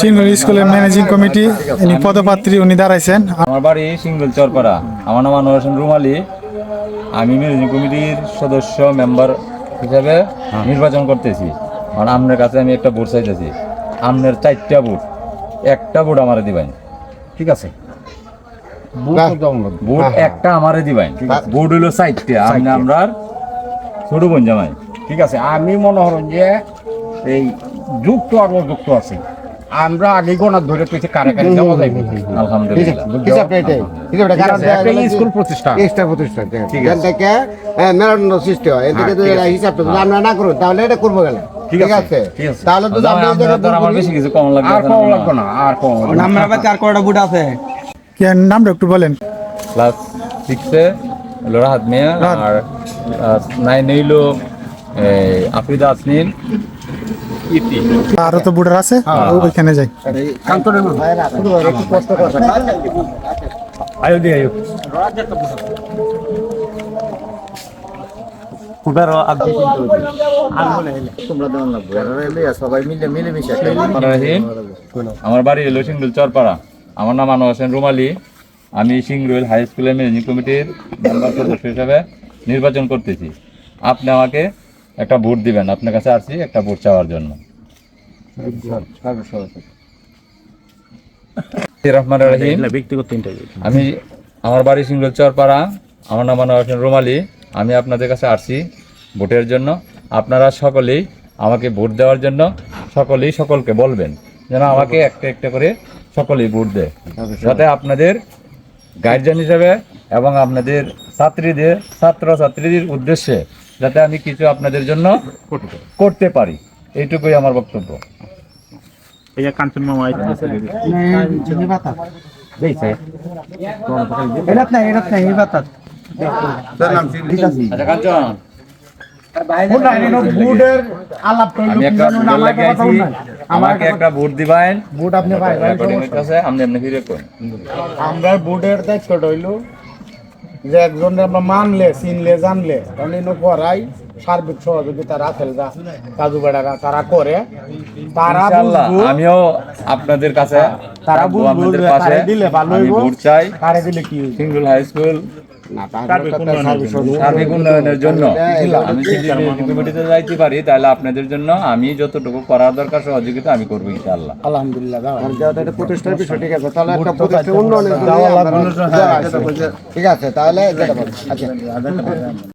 সিঙ্গুর স্কুলের managing committee ইনি পদপাত্রী উনি দাঁড়াইছেন। আমার বাড়ি সিঙ্গল চরপাড়া। আমার নাম আনোয়ার হোসেন রুমালি। আমি ম্যানেজিং কমিটির সদস্য মেম্বার হিসাবে নির্বাচন করতেছি। মানে আপনার কাছে আমি একটা বোর্ড চাইতেছি। আপনার চারটা বোর্ড একটা বোর্ড আমারে দিবেন। ঠিক আছে? ভোট একটা আমারে দিবেন। ভোট হইল চারটা। আপনি আমরার ছোট বোন জামাই। ঠিক আছে? আমি মনে হরণ যে এই যুক্ত আর অযুক্ত আছে। আমরা আগে গোনার ধরে পেয়েছি কারে কারে যাওয়া যাইবে আলহামদুলিল্লাহ স্কুল প্রতিষ্ঠান। এক্সট্রা প্রতিষ্ঠান ঠিক এখান আছে। থেকে হ্যাঁ, মেরুদণ্ড সৃষ্টি হয়। এর থেকে হ্যাঁ, যদি। হিসাবটা যদি আমরা না করব তাহলে এটা করব গেলে ঠিক আছে। তাহলে তো জামাই, আমরা এই আপনার দ্বারা আমার বেশি কিছু কম লাগবে আর কম লাগবে না আর কম আমরা বাচ্চা আর কয়টা বুট আছে? কি এর নামটা একটু বলেন। ক্লাস সিক্সে হলো রাহাত মিয়া আর নাইন হইল এই, আফ্রিদা আসনিন আরও তো বুডার আছে ওইখানে যাই। আমার বাড়ি হলো সিংরুল চরপাড়া। আমার নাম আনোয়ার হোসেন রুমালি। আমি সিংরুল হাই স্কুলের ম্যানেজিং কমিটির মেম্বার সদস্য হিসাবে নির্বাচন করতেছি। আপনি আমাকে একটা ভোট দিবেন। আপনার কাছে আসছি একটা ভোট চাওয়ার জন্য। রহমান রহিম। ব্যক্তিগত ইন্টারভিউ আমি আমার বাড়ি সিংরুল চরপাড়া আমার নাম আনোয়ার রুমালি। আমি আপনাদের কাছে আসছি ভোটের জন্য। আপনারা সকলেই আমাকে ভোট দেওয়ার জন্য সকলেই সকলকে বলবেন যেন আমাকে একটা একটা করে সকলেই ভোট দেয়। যাতে আপনাদের গার্জিয়ান হিসেবে এবং আপনাদের ছাত্রীদের ছাত্র ছাত্রীদের উদ্দেশ্যে যাতে আমি কিছু আপনাদের জন্য করতে পারি। এইটুকুই আমার বক্তব্য। এই কাঞ্চন মামা একটা ভোটের লাগে আমাকে একটা ভোট দিবেন। বুট আপনি আমরা বুডের দায়িত্বটা হইল যে একজন আমরা মানলে চিনলে জানলে অন্যান্য পড়াই সার্বিক সহযোগিতা রাখেল যা কাজু বেড়ারা তারা করে। তারা আমিও আপনাদের কাছে তারা বুঝব দিলে ভালো ভোট চাই। তারা দিলে কি সিঙ্গুল হাই স্কুল। সার্বিক উন্নয়নের জন্য। আমি কমিটিতে যাইতে পারি তাহলে আপনাদের জন্য আমি যতটুকু করার দরকার সহযোগিতা আমি করব ইনশাআল্লাহ। আলহামদুলিল্লাহ দাও। কারণ যেহেতু এটা প্রতিষ্ঠার বিষয় ঠিক আছে। তাহলে একটা প্রতিষ্ঠান উন্নয়নের ঠিক আছে তাহলে আচ্ছা।